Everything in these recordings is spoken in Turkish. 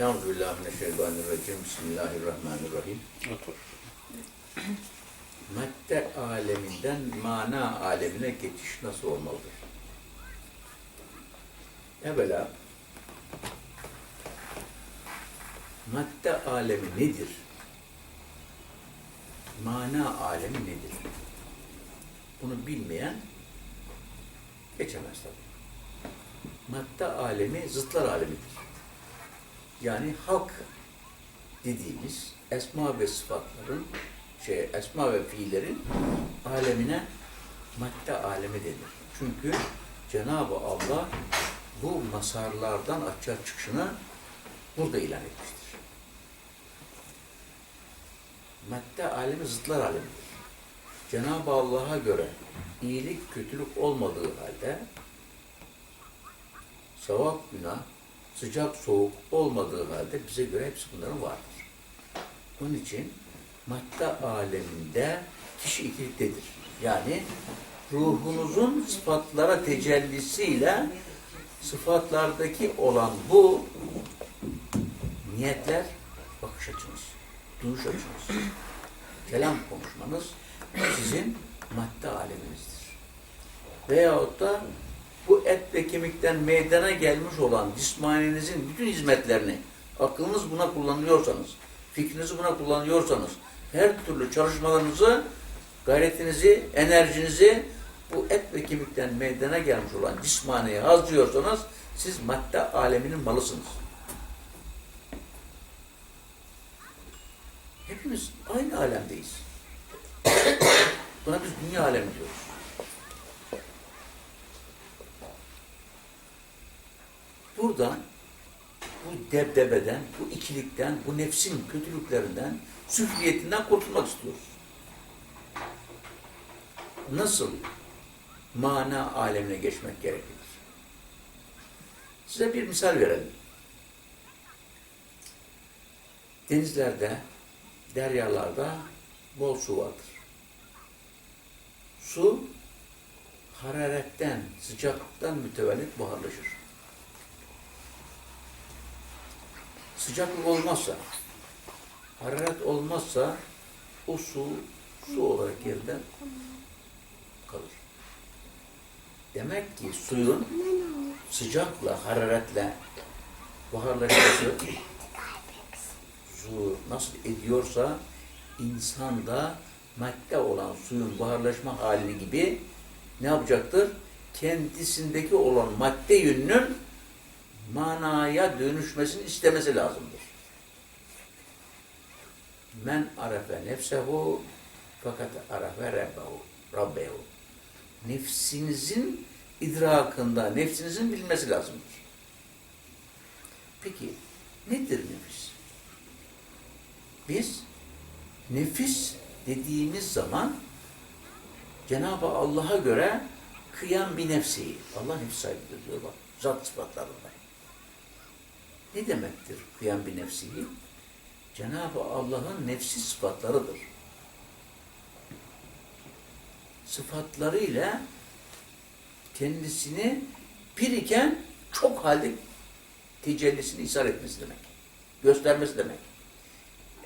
Euzubillahimineşşeytanirracim. Bismillahirrahmanirrahim. Otur. Madde aleminden mana alemine geçiş nasıl olmalıdır? Evvela madde alemi nedir? Mana alemi nedir? Bunu bilmeyen geçemez tabii. Madde alemi zıtlar alemidir. Yani halk dediğimiz esma ve sıfatların şey esma ve fiillerin alemine madde alemi denir. Çünkü Cenab-ı Allah bu masarlardan açığa çıkışını burada ilan etmiştir. Madde alemi zıtlar alemidir. Cenab-ı Allah'a göre iyilik, kötülük olmadığı halde sevap, günah, sıcak, soğuk olmadığı halde bize göre hepsi bunların vardır. Onun için madde aleminde kişi ikiliktedir. Yani ruhunuzun sıfatlara tecellisiyle sıfatlardaki olan bu niyetler bakış açınız, duruş açınız, kelam konuşmanız sizin madde aleminizdir. Veyahut da bu et ve kemikten meydana gelmiş olan cismaninizin bütün hizmetlerini aklınız buna kullanıyorsanız, fikrinizi buna kullanıyorsanız, her türlü çalışmalarınızı, gayretinizi, enerjinizi bu et ve kemikten meydana gelmiş olan cismaniye harcıyorsanız siz madde aleminin malısınız. Hepimiz aynı alemdeyiz. Buna biz dünya alemi diyoruz. Buradan bu debdebeden, bu ikilikten, bu nefsin kötülüklerinden, süfliyetinden kurtulmak istiyoruz. Nasıl mana alemine geçmek gerekir? Size bir misal verelim. Denizlerde, deryalarda bol su vardır. Su hararetten, sıcaklıktan mütevellit buharlaşır. Sıcaklık olmazsa, hararet olmazsa o su su olarak yerden kalır. Demek ki suyun sıcakla, hararetle buharlaşması su nasıl ediyorsa insanda madde olan suyun buharlaşma hali gibi ne yapacaktır? Kendisindeki olan madde yönünün manaya dönüşmesini istemesi lazımdır. Men arefe nefsehu fakat arefe rabbehu. rabbehu. Nefsinizin idrakında, nefsinizin bilmesi lazımdır. Peki, nedir nefis? Biz nefis dediğimiz zaman Cenab-ı Allah'a göre kıyam bir nefsi. Allah nefis sahibidir diyor bak. Zat sıfatlarında. Ne demektir kıyam bir nefsihi? Cenab-ı Allah'ın nefsi sıfatlarıdır. Sıfatlarıyla kendisini bir iken çok halde tecellisini ishar etmesi demek. Göstermesi demek.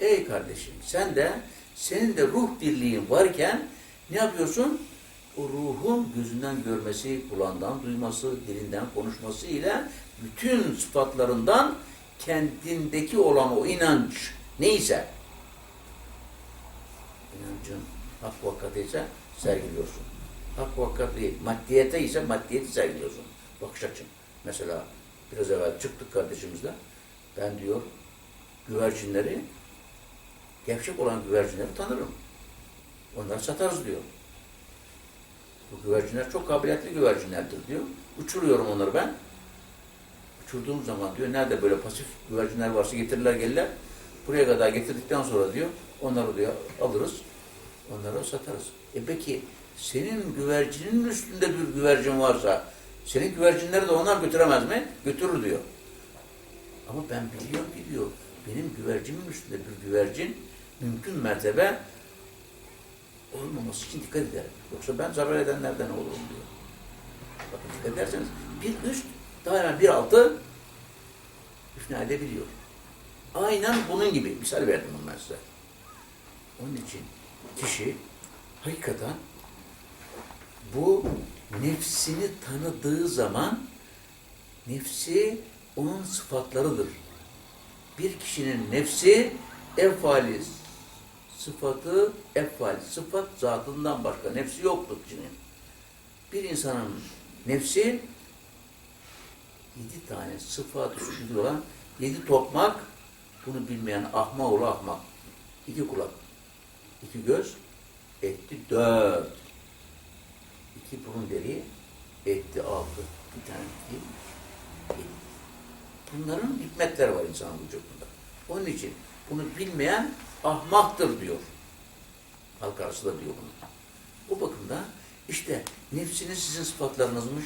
Ey kardeşim sen de senin de ruh birliğin varken ne yapıyorsun? O ruhun gözünden görmesi, kulağından duyması, dilinden konuşması ile bütün sıfatlarından kendindeki olan o inanç neyse inancın hak vakati ise sergiliyorsun. Hak değil, maddiyete ise maddiyeti sergiliyorsun. Bakış açın. Mesela biraz evvel çıktık kardeşimizle. Ben diyor güvercinleri gevşek olan güvercinleri tanırım. Onları satarız diyor. Bu güvercinler çok kabiliyetli güvercinlerdir diyor. Uçuruyorum onları ben uçurduğum zaman diyor nerede böyle pasif güvercinler varsa getirirler gelirler. Buraya kadar getirdikten sonra diyor onları diyor alırız. Onları satarız. E peki senin güvercinin üstünde bir güvercin varsa senin güvercinleri de onlar götüremez mi? Götürür diyor. Ama ben biliyorum ki diyor benim güvercimin üstünde bir güvercin mümkün mertebe olmaması için dikkat ederim. Yoksa ben zarar edenlerden olurum diyor. Bakın dikkat ederseniz bir üst daima bir altı ifna edebiliyor. Aynen bunun gibi. Misal verdim ben size. Onun için kişi hakikaten bu nefsini tanıdığı zaman nefsi onun sıfatlarıdır. Bir kişinin nefsi efali sıfatı efal. Sıfat zatından başka. Nefsi yoktur kişinin. Bir insanın nefsi yedi tane sıfatı süslü olan yedi tokmak bunu bilmeyen ahmak oğlu ahmak. İki kulak, iki göz, etti dört. İki burun deliği, etti altı. Bir tane yedi. Bunların hikmetleri var insanın vücudunda. Onun için bunu bilmeyen ahmaktır diyor. Halk arası da diyor bunu. O bakımda işte nefsiniz sizin sıfatlarınızmış.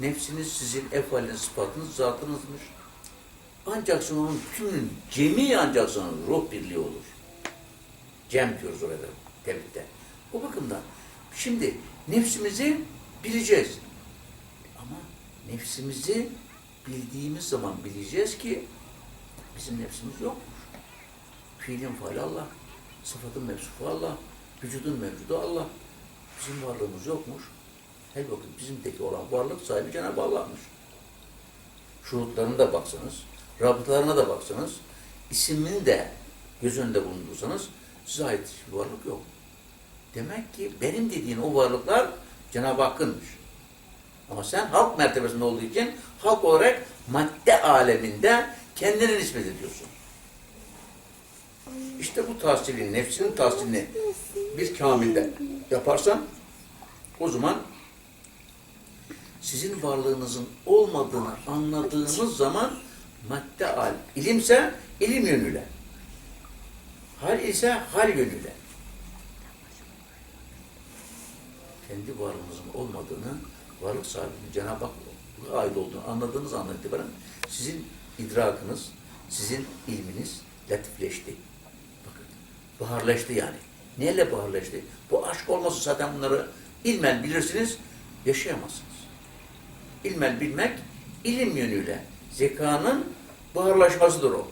Nefsiniz sizin efaliniz, sıfatınız, zatınızmış. Ancak sonra onun tümünün cemi ancak sonra ruh birliği olur. Cem diyoruz orada tevhidde. O bakımdan şimdi nefsimizi bileceğiz. Ama nefsimizi bildiğimiz zaman bileceğiz ki bizim nefsimiz yokmuş. Fiilin faali Allah, sıfatın mevsufu Allah, vücudun mevcudu Allah. Bizim varlığımız yokmuş. Elbette bizimdeki olan varlık sahibi Cenab-ı Allah'mış. Şurutlarına da baksanız, rabıtalarına da baksanız, ismini de göz önünde bulundursanız size ait hiçbir varlık yok. Demek ki benim dediğin o varlıklar Cenab-ı Hakk'ınmış. Ama sen halk mertebesinde olduğu için halk olarak madde aleminde kendine nispet ediyorsun. İşte bu tahsilin, nefsinin tahsilini bir kamilde yaparsan o zaman sizin varlığınızın olmadığını anladığınız zaman madde al. İlimse ilim yönüyle. Hal ise hal yönüyle. Kendi varlığınızın olmadığını, varlık sahibinin Cenab-ı Hakk'a ait olduğunu anladığınız andan itibaren sizin idrakınız, sizin ilminiz latifleşti. Bakın, baharlaştı yani. Neyle baharlaştı? Bu aşk olmasa zaten bunları ilmen bilirsiniz, yaşayamazsınız. İlmel bilmek, ilim yönüyle zekanın buharlaşmasıdır o.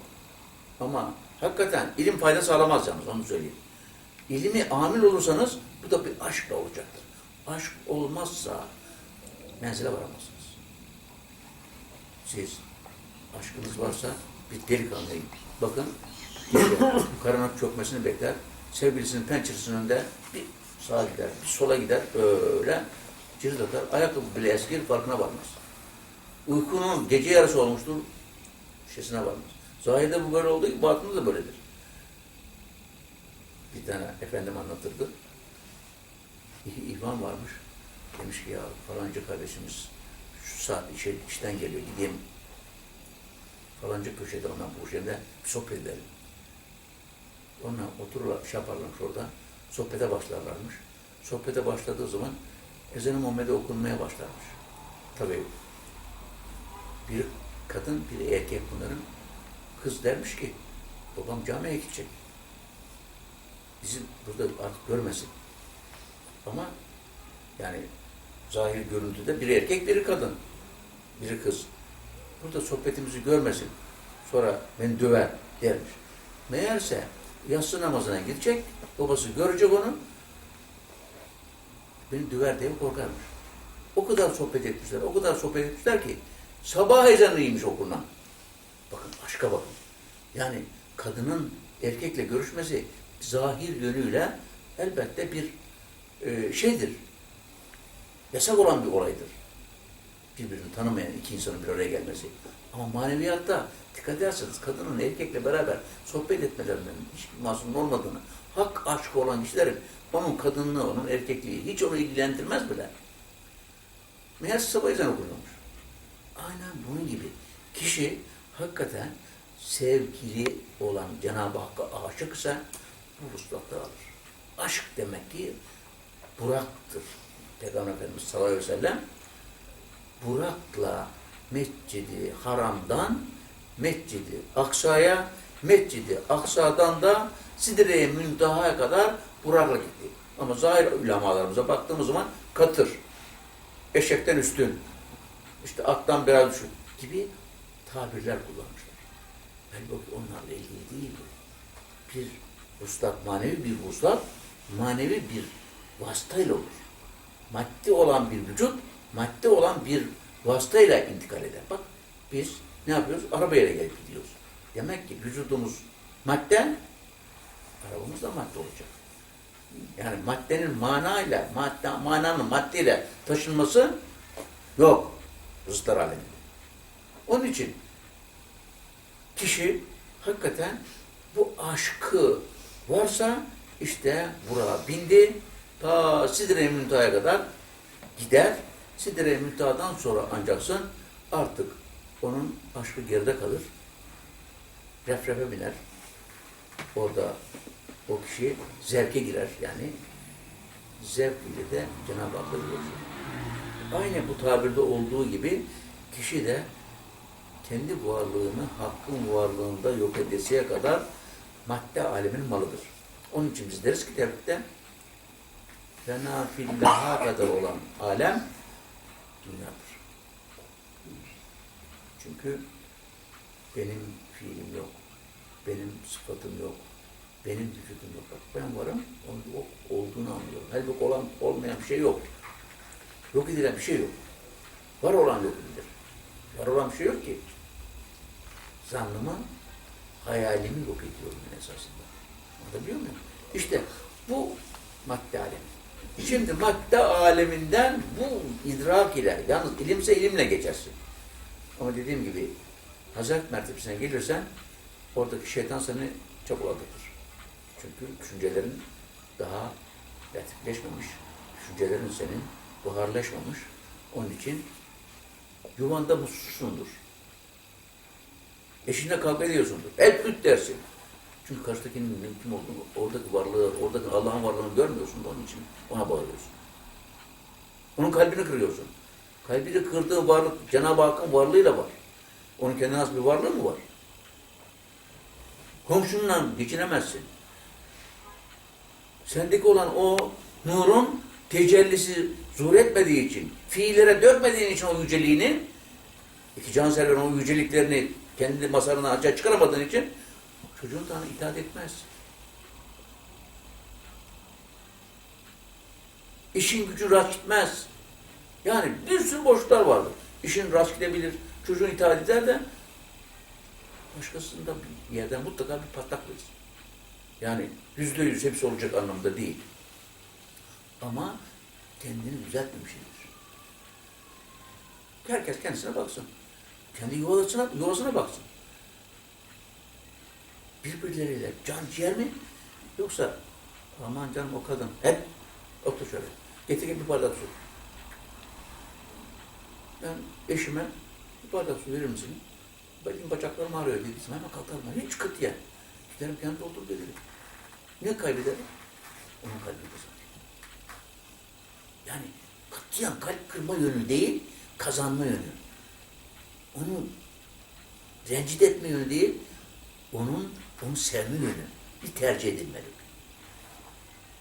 Ama hakikaten ilim fayda sağlamaz yalnız, onu söyleyeyim. İlimi amil olursanız, bu da bir aşkla olacaktır. Aşk olmazsa menzile varamazsınız. Siz, aşkınız varsa bir delikanlıyım. Bakın, karanlık çökmesini bekler, sevgilisinin pençesinin önünde bir sağa gider, bir sola gider, öyle cirit atar, ayakkabı bile eskir, farkına varmaz. Uykunun gece yarısı olmuştur, şişesine varmaz. Zahirde bu böyle olduğu gibi batında da böyledir. Bir tane efendim anlatırdı. İhvan varmış. Demiş ki ya falanca kardeşimiz şu saat işe, işten geliyor, gideyim falanca köşede ondan bu bir sohbet edelim. Onunla otururlar, şey yaparlarmış orada. Sohbete başlarlarmış. Sohbete başladığı zaman ezan-ı Muhammed'e okunmaya başlarmış. Tabii bir kadın, bir erkek bunların. Kız dermiş ki, babam camiye gidecek. Bizim burada artık görmesin. Ama yani zahir görüntüde biri erkek, biri kadın. Biri kız. Burada sohbetimizi görmesin. Sonra beni döver dermiş. Meğerse yatsı namazına gidecek, babası görecek onu, beni döver diye korkarmış. O kadar sohbet etmişler, o kadar sohbet etmişler ki sabah ezanıymış okunan. Bakın aşka bakın. Yani kadının erkekle görüşmesi zahir yönüyle elbette bir e, şeydir. Yasak olan bir olaydır. Birbirini tanımayan iki insanın bir araya gelmesi. Ama maneviyatta dikkat ederseniz kadının erkekle beraber sohbet etmelerinden hiçbir masum olmadığını, hak aşkı olan kişilerin onun kadınlığı, onun erkekliği hiç onu ilgilendirmez bile. Meğer sabah ezanı okunuyormuş. Aynen bunun gibi. Kişi hakikaten sevgili olan Cenab-ı Hakk'a aşıksa bu vuslatları alır. Aşk demek ki Burak'tır. Peygamber Efendimiz sallallahu aleyhi ve sellem Burak'la Mescidi Haram'dan Mescidi Aksa'ya, Mescidi Aksa'dan da Sidre-i Münteha'ya kadar Burak'la gitti. Ama zahir ulemalarımıza baktığımız zaman katır, eşekten üstün, işte attan biraz düşük gibi tabirler kullanmışlar. Halbuki onlarla ilgili değil bu. Bir vuslat, manevi bir vuslat, manevi bir vasıtayla olur. Maddi olan bir vücut, maddi olan bir vasıtayla intikal eder. Bak biz ne yapıyoruz? Arabayla gelip gidiyoruz. Demek ki vücudumuz madde, arabamız da madde olacak. Yani maddenin manayla, madde, mananın maddeyle taşınması yok. Rızıklar aleminde. Onun için kişi hakikaten bu aşkı varsa işte buraya bindi, ta Sidre-i kadar gider. Sidre-i Müntaha'dan sonra ancaksın artık onun aşkı geride kalır. Refrefe biner. Orada o kişi zevke girer yani. Zevk ile de Cenab-ı Hakk'a ulaşır. Aynı bu tabirde olduğu gibi kişi de kendi varlığını hakkın varlığında yok edesiye kadar madde aleminin malıdır. Onun için biz deriz ki tevhidde fena fillaha kadar olan alem dünyadır. Çünkü benim fiilim yok. Benim sıfatım yok. Benim vücudum yok. Bak ben varım, onun olduğunu anlıyorum. Halbuki olan, olmayan bir şey yok. Yok edilen bir şey yok. Var olan yok edilir. Var olan bir şey yok ki. Zannımı, hayalimi yok ediyorum ben esasında. Anlatabiliyor muyum? İşte bu madde alemi. Şimdi madde aleminden bu idrak ile, yalnız ilimse ilimle geçersin. Ama dediğim gibi Hazret mertebesine gelirsen oradaki şeytan seni çabalatıdır. Çünkü düşüncelerin daha latifleşmemiş, düşüncelerin senin buharlaşmamış. Onun için yuvanda mutsuzsundur. Eşinle kavga ediyorsundur. El dersin. Çünkü karşıdakinin kim olduğunu, oradaki varlığı, oradaki Allah'ın varlığını görmüyorsun onun için ona bağırıyorsun. Onun kalbini kırıyorsun. Kalbini kırdığı varlık Cenab-ı Hakk'ın varlığıyla var. Onun kendine has bir varlığı mı var? Komşunla geçinemezsin. Sendeki olan o nurun tecellisi zuhur etmediği için, fiillere dökmediğin için o yüceliğini, iki canseverin o yüceliklerini kendi masarına açığa çıkaramadığın için çocuğun sana itaat etmez. İşin gücü rast gitmez. Yani bir sürü boşluklar vardır. İşin rast gidebilir, çocuğun itaat eder de başkasında bir yerden mutlaka bir patlak verir. Yani yüzde yüz hepsi olacak anlamda değil. Ama kendini düzeltmemiştir. Herkes kendisine baksın. Kendi yuvasına, yuvasına baksın. Birbirleriyle can ciğer mi? Yoksa aman canım o kadın. Hep otur şöyle. Getir bir bardak su. Ben eşime bir bardak su verir misin? Benim bacaklarım ağrıyor dediğim hemen kalkarım. Hiç kıt ya. Giderim kendi otur dedim. Ne kaybederim? Onun kalbini kazanır. Yani katiyen kalp kırma yönü değil, kazanma yönü. Onu rencide etme yönü değil, onun onu sevme yönü. Bir tercih edilmeli.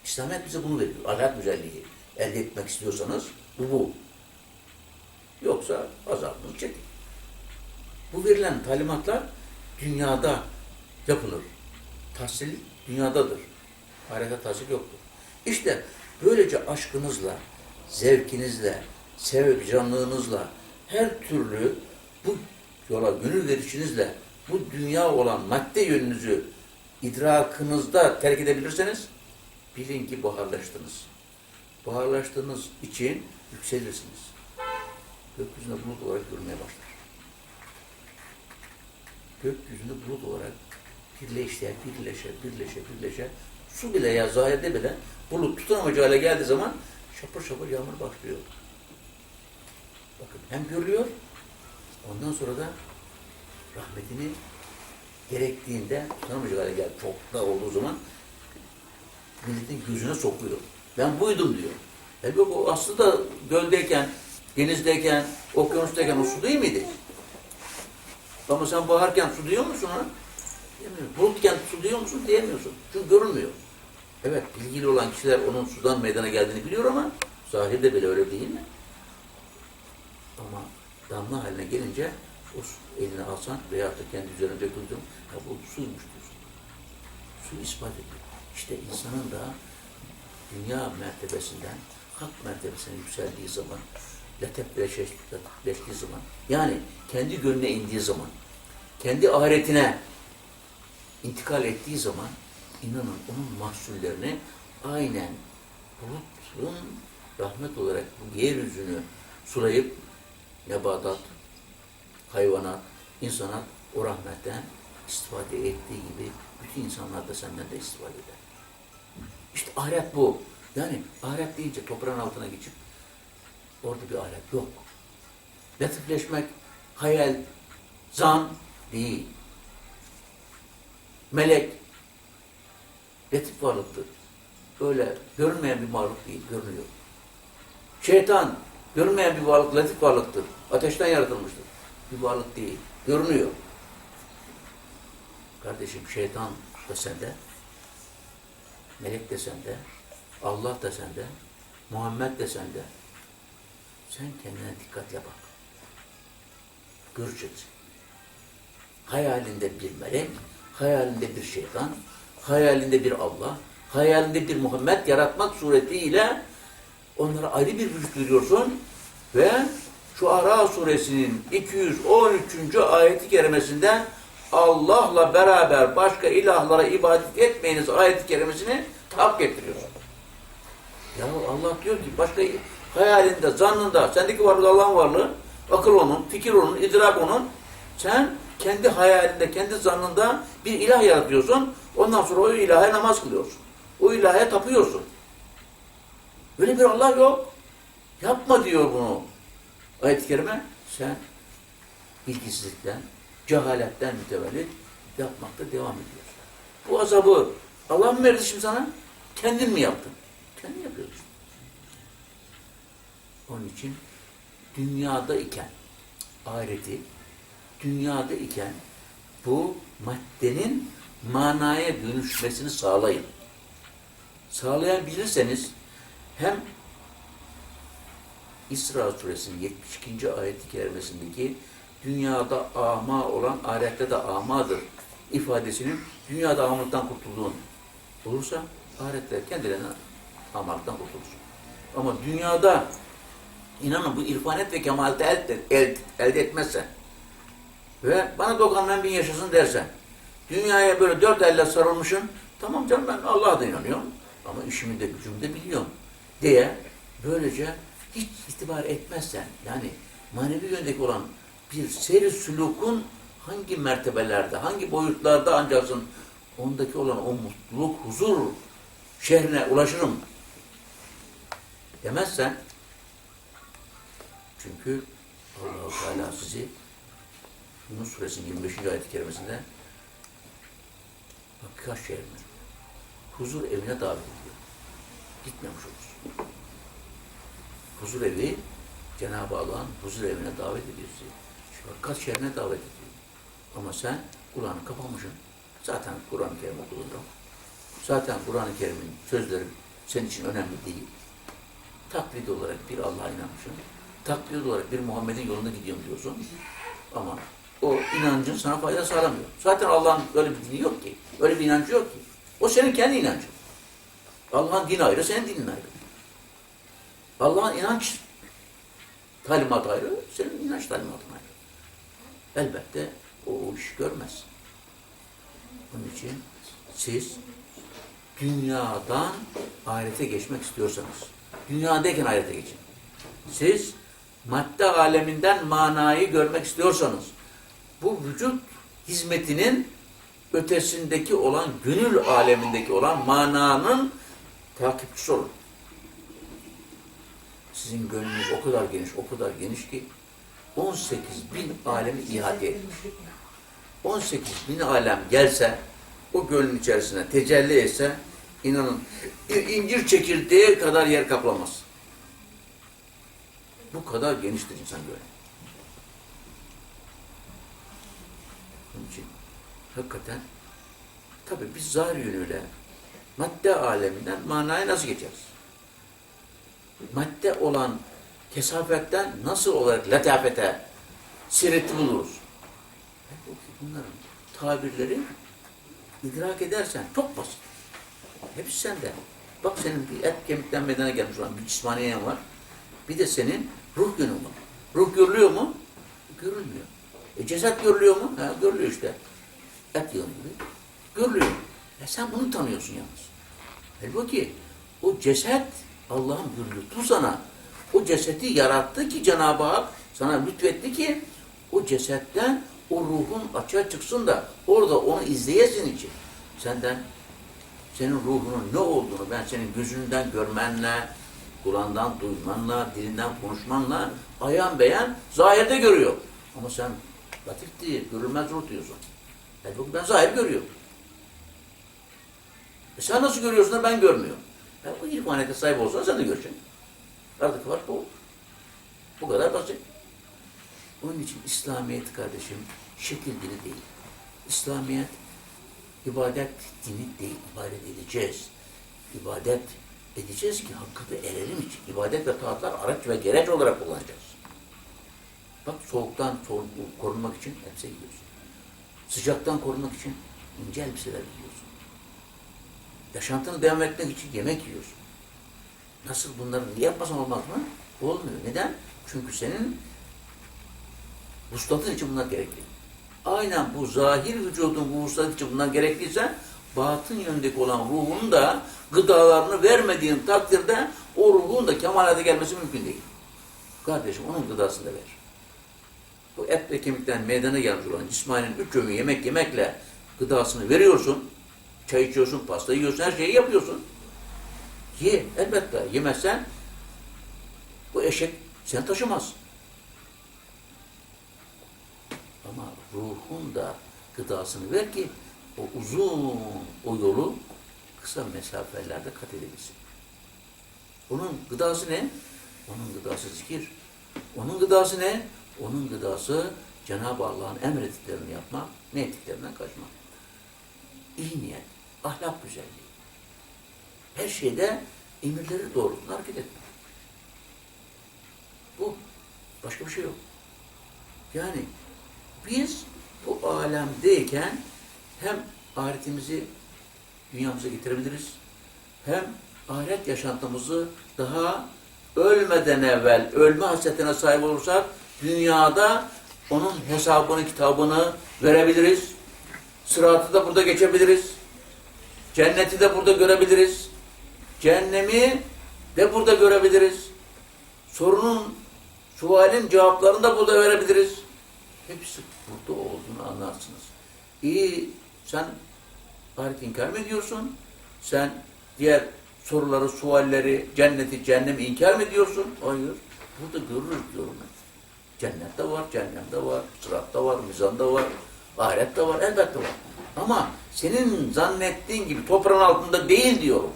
İslamiyet bize bunu veriyor. Ahlak güzelliği elde etmek istiyorsanız bu bu. Yoksa azabınız çekin. Bu verilen talimatlar dünyada yapılır. Tahsil dünyadadır. Ahirete tahsil yoktur. İşte böylece aşkınızla, zevkinizle, sevcanlığınızla, her türlü bu yola gönül verişinizle bu dünya olan madde yönünüzü idrakınızda terk edebilirseniz bilin ki buharlaştınız. Buharlaştığınız için yükselirsiniz. Gökyüzünde bulut olarak görmeye başlar. Gökyüzünde bulut olarak birleşe, birleşe, birleşe, birleşe su bile ya zahirde bile bulut tutunamacı hale geldiği zaman şapır şapır yağmur başlıyor. Bakın hem görülüyor ondan sonra da rahmetini gerektiğinde tutunamacı hale geldi. Çok da olduğu zaman milletin gözüne sokuyor. Ben buydum diyor. Halbuki o aslında göldeyken, denizdeyken, okyanustayken o su değil miydi? Ama sen baharken su diyor musun ha? Diyemiyorsun. Bulutken su diyor musun? Diyemiyorsun. Çünkü görünmüyor. Evet, bilgili olan kişiler onun sudan meydana geldiğini biliyor ama zahirde bile öyle değil mi? Ama damla haline gelince su- eline alsan veya da kendi. Ya bu suymuş diyorsun. Su ispat ediyor. İşte insanın da dünya mertebesinden hak mertebesine yükseldiği zaman, latifleştiği zaman, yani kendi gönlüne indiği zaman, kendi ahiretine intikal ettiği zaman inanın onun mahsullerini aynen bulutun rahmet olarak bu yeryüzünü sulayıp nebatat, hayvanat, insanat o rahmetten istifade ettiği gibi bütün insanlar da senden de istifade eder. İşte ahiret bu. Yani ahiret deyince toprağın altına geçip orada bir ahiret yok. Latifleşmek, hayal, zan değil. Melek, latif varlıktır. Öyle görünmeyen bir varlık değil, görünüyor. Şeytan, görünmeyen bir varlık, latif varlıktır. Ateşten yaratılmıştır. Bir varlık değil, görünüyor. Kardeşim şeytan da sende, melek de sende, Allah da sende, Muhammed de sende. Sen kendine dikkatle bak. Göreceksin. Hayalinde bir melek, hayalinde bir şeytan, hayalinde bir Allah, hayalinde bir Muhammed yaratmak suretiyle onlara ayrı bir vücut veriyorsun ve şu Ara suresinin 213. ayeti kerimesinde Allah'la beraber başka ilahlara ibadet etmeyiniz ayeti kerimesini tak getiriyorsun. Ya Allah diyor ki başka hayalinde, zannında, sendeki varlık Allah'ın varlığı, akıl onun, fikir onun, idrak onun. Sen kendi hayalinde, kendi zannında bir ilah yaratıyorsun. Ondan sonra o ilahe namaz kılıyorsun. O ilahe tapıyorsun. Böyle bir Allah yok. Yapma diyor bunu. Ayet-i Kerime sen bilgisizlikten, cehaletten mütevellit yapmakta devam ediyorsun. Bu azabı Allah mı verdi şimdi sana? Kendin mi yaptın? Kendin yapıyorsun. Onun için dünyada iken ahireti dünyada iken bu maddenin manaya dönüşmesini sağlayın. Sağlayabilirseniz hem İsra suresinin 72. ayet-i kerimesindeki dünyada ama olan ahirette de amadır ifadesinin dünyada amalıktan kurtulduğun olursa ahirette kendilerine amalıktan kurtulursun. Ama dünyada inanın bu irfanet ve kemalte elde, elde, elde etmezsen ve bana dokunmayan bin yaşasın dersen dünyaya böyle dört elle sarılmışım tamam canım ben Allah'a da inanıyorum ama işimi de gücümü de biliyorum diye böylece hiç itibar etmezsen yani manevi yöndeki olan bir seyri sülukun hangi mertebelerde, hangi boyutlarda ancaksın ondaki olan o mutluluk, huzur şehrine ulaşırım demezsen çünkü allah Teala sizi Yunus suresinin 25. ayet-i kerimesinde hakikat şehrine, huzur evine davet ediyor. Gitmemiş olursun. Huzur evi, Cenab-ı Allah'ın huzur evine davet ediyor sizi. Şu hakikat şehrine davet ediyor. Ama sen Kur'an'ı kapamışsın. Zaten Kur'an-ı Kerim okulunda. Zaten Kur'an-ı Kerim'in sözleri senin için önemli değil. Taklit olarak bir Allah'a inanmışsın. Taklit olarak bir Muhammed'in yolunda gidiyorum diyorsun. Ama o inancın sana fayda sağlamıyor. Zaten Allah'ın öyle bir dini yok ki. Öyle bir inancı yok ki. O senin kendi inancın. Allah'ın dini ayrı, senin dinin ayrı. Allah'ın inanç talimatı ayrı, senin inanç talimatın ayrı. Elbette o, iş görmez. Onun için siz dünyadan ahirete geçmek istiyorsanız, dünyadayken ahirete geçin. Siz madde aleminden manayı görmek istiyorsanız, bu vücut hizmetinin ötesindeki olan, gönül alemindeki olan mananın takipçisi olun. Sizin gönlünüz o kadar geniş, o kadar geniş ki 18 bin alemi ihate etmiş. 18 bin alem gelse, o gölün içerisine tecelli etse, inanın incir çekirdeği kadar yer kaplamaz. Bu kadar geniştir insan gölü. Onun için hakikaten tabii biz zahir yönüyle madde aleminden manaya nasıl geçeriz? Madde olan kesafetten nasıl olarak letafete sireti buluruz? bunların tabirleri idrak edersen çok basit. Hepsi sende. Bak senin bir et kemikten meydana gelmiş olan bir cismaniyen var. Bir de senin ruh yönün var. Ruh görülüyor mu? Görülmüyor. E ceset görülüyor mu? Ha, görülüyor işte. Et yığını gibi. Görülüyor. E sen bunu tanıyorsun yalnız. Halbuki o ceset Allah'ın bir lütfu sana. O cesedi yarattı ki Cenab-ı Hak sana lütfetti ki o cesetten o ruhun açığa çıksın da orada onu izleyesin için. Senden senin ruhunun ne olduğunu ben senin gözünden görmenle, kulağından duymanla, dilinden konuşmanla ayan beyan zahirde görüyor. Ama sen latif değil, görülmez ruh diyorsun. Halbuki ben zahir görüyorum. E sen nasıl görüyorsun da ben görmüyorum. Ya bu irfanete sahip olsan sen de göreceksin. Aradaki fark bu. Bu kadar basit. Onun için İslamiyet kardeşim şekil dini değil. İslamiyet ibadet dini değil. İbadet edeceğiz. İbadet edeceğiz ki hakkında erelim için. İbadet ve taatlar araç ve gereç olarak kullanacağız. Bak soğuktan soğuk- korunmak için elbise giyiyorsun. Sıcaktan korunmak için ince elbiseler giyiyorsun. Yaşantını devam etmek için yemek yiyorsun. Nasıl bunları niye yapmasan olmaz mı? Olmuyor. Neden? Çünkü senin vuslatın için bunlar gerekli. Aynen bu zahir vücudun bu vuslat için bunlar gerekliyse batın yönündeki olan ruhun da gıdalarını vermediğin takdirde o ruhun da kemalete gelmesi mümkün değil. Kardeşim onun gıdasını da ver. Bu et ve kemikten meydana gelmiş olan cismanin üç öğün yemek yemekle gıdasını veriyorsun. Çay içiyorsun, pasta yiyorsun, her şeyi yapıyorsun. Ye, elbette. Yemezsen bu eşek seni taşımaz. Ama ruhun da gıdasını ver ki o uzun o yolu kısa mesafelerde kat edebilsin. Onun gıdası ne? Onun gıdası zikir. Onun gıdası ne? Onun gıdası Cenab-ı Allah'ın emrettiklerini yapmak, ne ettiklerinden kaçmak. İyi niyet, ahlak güzelliği. Her şeyde emirleri doğrultusunda hareket etmek. Bu. Başka bir şey yok. Yani biz bu alemdeyken hem ahiretimizi dünyamıza getirebiliriz, hem ahiret yaşantımızı daha ölmeden evvel ölme hasretine sahip olursak dünyada onun hesabını, kitabını verebiliriz. Sıratı da burada geçebiliriz. Cenneti de burada görebiliriz. Cehennemi de burada görebiliriz. Sorunun, sualin cevaplarını da burada verebiliriz. Hepsi burada olduğunu anlarsınız. İyi, sen ahiret inkar mı ediyorsun? Sen diğer soruları, sualleri, cenneti, cehennemi inkar mı ediyorsun? Hayır. Burada görürüz diyorum ben. Cennette var, cehennemde var, sıratta var, mizanda var, ahirette var, elbette var. Ama senin zannettiğin gibi toprağın altında değil diyorum.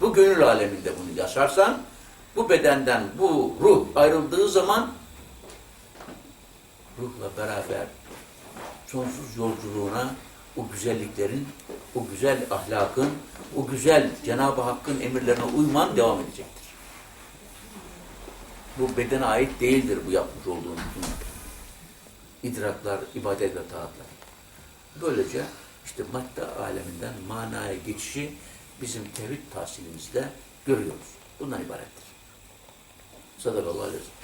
Bu gönül aleminde bunu yaşarsan, bu bedenden bu ruh ayrıldığı zaman ruhla beraber sonsuz yolculuğuna o güzelliklerin, o güzel ahlakın, o güzel Cenab-ı Hakk'ın emirlerine uyman devam edecektir. Bu bedene ait değildir bu yapmış olduğun bütün idraklar, ibadet ve taatlar. Böylece işte madde aleminden manaya geçişi bizim tevhid tahsilimizde görüyoruz. Bundan ibarettir. Sadakallahu aleyhi ve sellem.